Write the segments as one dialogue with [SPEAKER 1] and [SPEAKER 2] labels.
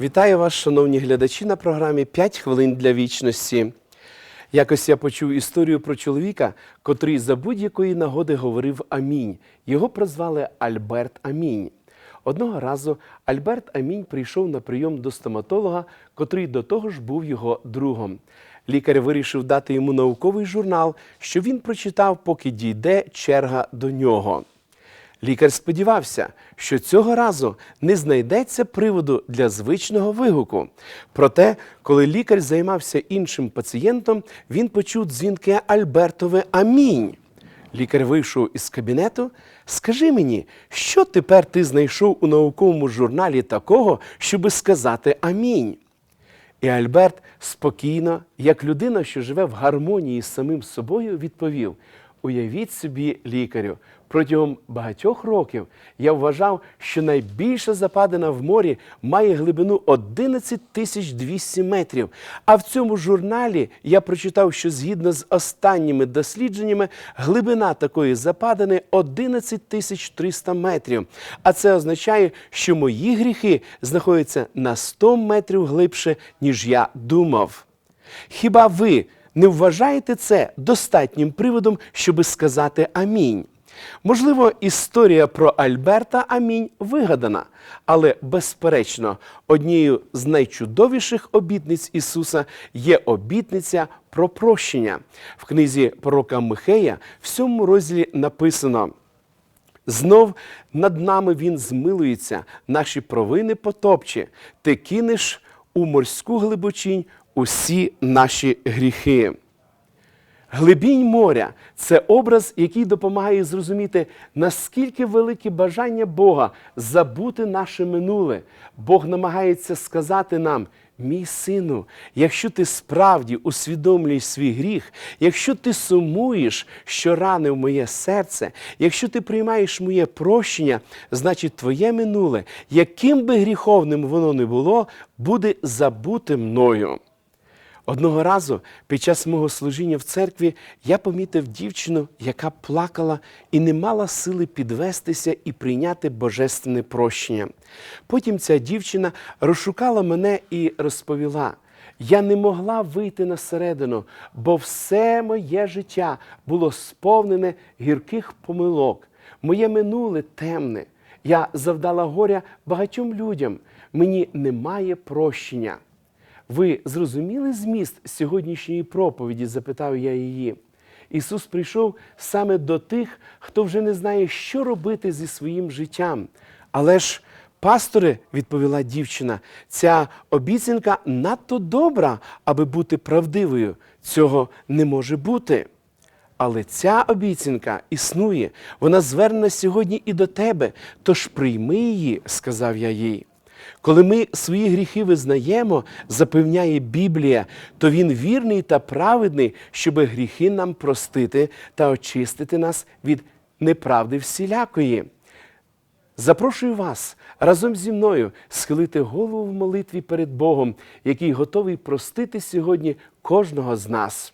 [SPEAKER 1] Вітаю вас, шановні глядачі, на програмі «5 хвилин для вічності. Якось я почув історію про чоловіка, котрий за будь-якої нагоди говорив Амінь. Його прозвали Альберт Амінь. Одного разу Альберт Амінь прийшов на прийом до стоматолога, котрий до того ж був його другом. Лікар вирішив дати йому науковий журнал, що він прочитав, поки дійде черга до нього. Лікар сподівався, що цього разу не знайдеться приводу для звичного вигуку. Проте, коли лікар займався іншим пацієнтом, він почув дзвінке Альбертове Амінь. Лікар вийшов із кабінету. Скажи мені, що тепер ти знайшов у науковому журналі такого, щоби сказати Амінь? І Альберт спокійно, як людина, що живе в гармонії з самим собою, відповів: Уявіть собі, лікарю, протягом багатьох років я вважав, що найбільша западина в морі має глибину 11 тисяч 200 метрів. А в цьому журналі я прочитав, що згідно з останніми дослідженнями глибина такої западини 11 тисяч 300 метрів. А це означає, що мої гріхи знаходяться на 100 метрів глибше, ніж я думав. Хіба ви не вважаєте це достатнім приводом, щоби сказати амінь? Можливо, історія про Альберта Амінь вигадана, але безперечно, однією з найчудовіших обітниць Ісуса є обітниця про прощення. В книзі пророка Михея в сьомому розділі написано. Знов над нами він змилується, наші провини потопче, ти кинеш у морську глибочинь усі наші гріхи. Глибінь моря це образ, який допомагає зрозуміти, наскільки велике бажання Бога забути наше минуле. Бог намагається сказати нам. Мій сину, якщо ти справді усвідомлюєш свій гріх, якщо ти сумуєш, що ранив моє серце, якщо ти приймаєш моє прощення, значить твоє минуле, яким би гріховним воно не було, буде забуте мною. Одного разу під час мого служіння в церкві я помітив дівчину, яка плакала і не мала сили підвестися і прийняти божественне прощення. Потім ця дівчина розшукала мене і розповіла. Я не могла вийти на середину, бо все моє життя було сповнене гірких помилок. Моє минуле темне. Я завдала горя багатьом людям. Мені немає прощення. Ви зрозуміли зміст сьогоднішньої проповіді? запитав я її. Ісус прийшов саме до тих, хто вже не знає, що робити зі своїм життям. Але ж, пасторе, відповіла дівчина, ця обіцянка надто добра, аби бути правдивою. Цього не може бути. Але ця обіцянка існує, вона звернена сьогодні і до тебе. Тож прийми її, сказав я їй. Коли ми свої гріхи визнаємо, запевняє Біблія, то Він вірний та праведний, щоб гріхи нам простити та очистити нас від неправди всілякої. Запрошую вас разом зі мною схилити голову в молитві перед Богом, який готовий простити сьогодні кожного з нас.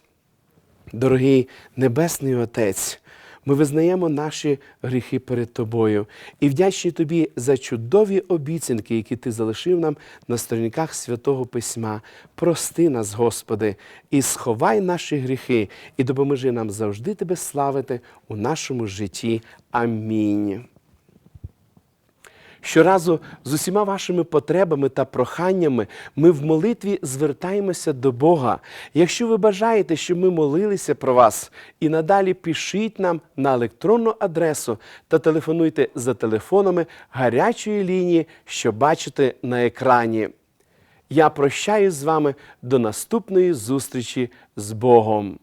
[SPEAKER 1] Дорогий Небесний Отець, ми визнаємо наші гріхи перед Тобою і вдячні Тобі за чудові обіцянки, які Ти залишив нам на сторінках Святого Письма. Прости нас, Господи, і сховай наші гріхи, і допоможи нам завжди Тебе славити у нашому житті. Амінь. Щоразу з усіма вашими потребами та проханнями ми в молитві звертаємося до Бога. Якщо ви бажаєте, щоб ми молилися про вас, і надалі пишіть нам на електронну адресу та телефонуйте за телефонами гарячої лінії, що бачите на екрані. Я прощаюсь з вами до наступної зустрічі з Богом.